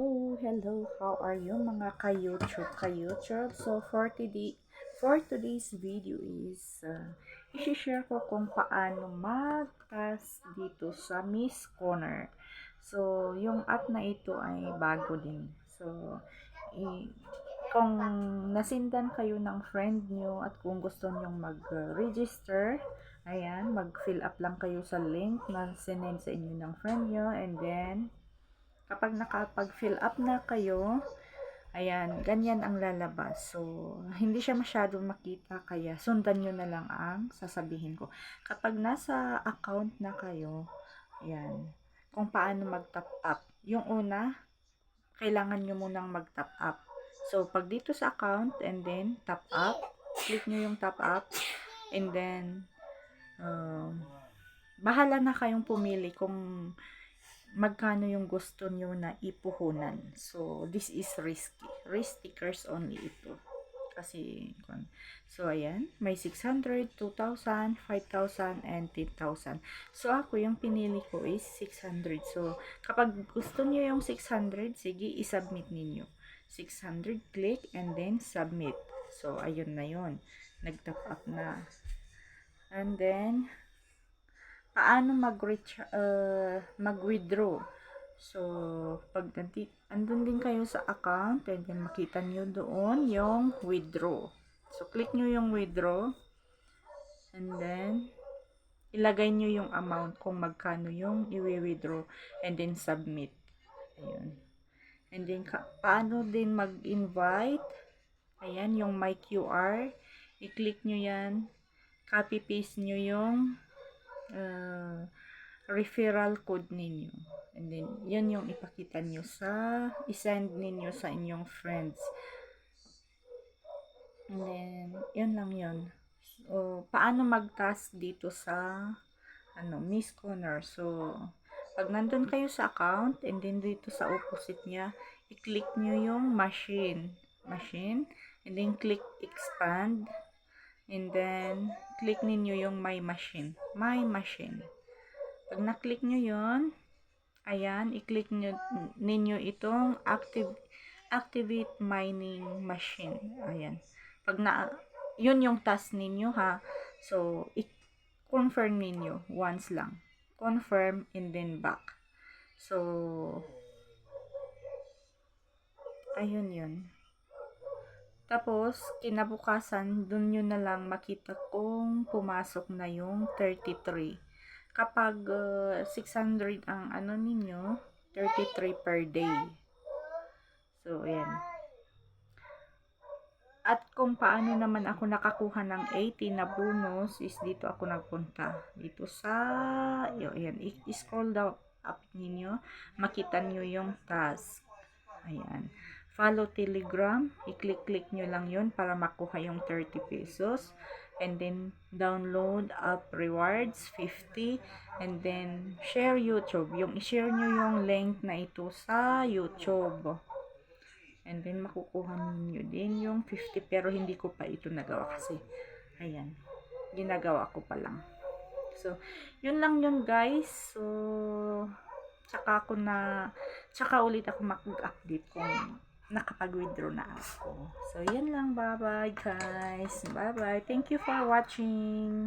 Hello, hello, how are you mga ka-YouTube, ka-YouTube? So, for today, for today's video is, uh, isi-share ko kung paano mag-task dito sa Miss Corner. So, yung app na ito ay bago din. So, i- kung nasindan kayo ng friend nyo at kung gusto nyong mag-register, ayan, mag-fill up lang kayo sa link na sinend sa inyo ng friend nyo and then, kapag nakapag-fill up na kayo, ayan, ganyan ang lalabas. So, hindi siya masyadong makita, kaya sundan nyo na lang ang sasabihin ko. Kapag nasa account na kayo, ayan, kung paano mag-top up. Yung una, kailangan nyo munang mag-top up. So, pag dito sa account, and then, top up, click nyo yung top up, and then, um, bahala na kayong pumili kung magkano yung gusto nyo na ipuhunan. So, this is risky. Risk stickers only ito. Kasi, so, ayan. May 600, 2,000, 5,000, and 10,000. So, ako, yung pinili ko is 600. So, kapag gusto nyo yung 600, sige, isubmit ninyo. 600, click, and then submit. So, ayun na yun. Nag-top up na. And then, paano mag uh, mag-withdraw. So, pag andun din kayo sa account, and then makita nyo doon yung withdraw. So, click nyo yung withdraw. And then, ilagay nyo yung amount kung magkano yung i-withdraw. And then, submit. Ayun. And then, paano din mag-invite. Ayan, yung my QR. I-click nyo yan. Copy-paste nyo yung uh, referral code ninyo. And then, yan yung ipakita nyo sa, isend ninyo sa inyong friends. And then, yun lang yun. So, paano mag-task dito sa, ano, Miss Corner. So, pag nandun kayo sa account, and then dito sa opposite niya, i-click nyo yung machine. Machine. And then, click expand. And then, click ninyo yung my machine. My machine. Pag na-click nyo yon ayan, i-click nyo, ninyo itong active, activate mining machine. Ayan. Pag na, yun yung task ninyo ha. So, i-confirm ninyo once lang. Confirm and then back. So, ayun yun. Tapos, kinabukasan, dun nyo na lang makita kung pumasok na yung 33. Kapag uh, 600 ang ano ninyo, 33 per day. So, ayan. At kung paano naman ako nakakuha ng 80 na bonus, is dito ako nagpunta. Dito sa, ayan, i-scroll down up ninyo, makita nyo yung task. Ayan follow telegram. I-click-click nyo lang yun para makuha yung 30 pesos. And then download app rewards 50 and then share youtube. Yung i-share nyo yung link na ito sa youtube. And then makukuha nyo din yung 50 pero hindi ko pa ito nagawa kasi ayan ginagawa ko pa lang. So yun lang yun guys. So tsaka ako na tsaka ulit ako mag-update kung nakapag-withdraw na ako. So, yan lang. Bye-bye, guys. Bye-bye. Thank you for watching.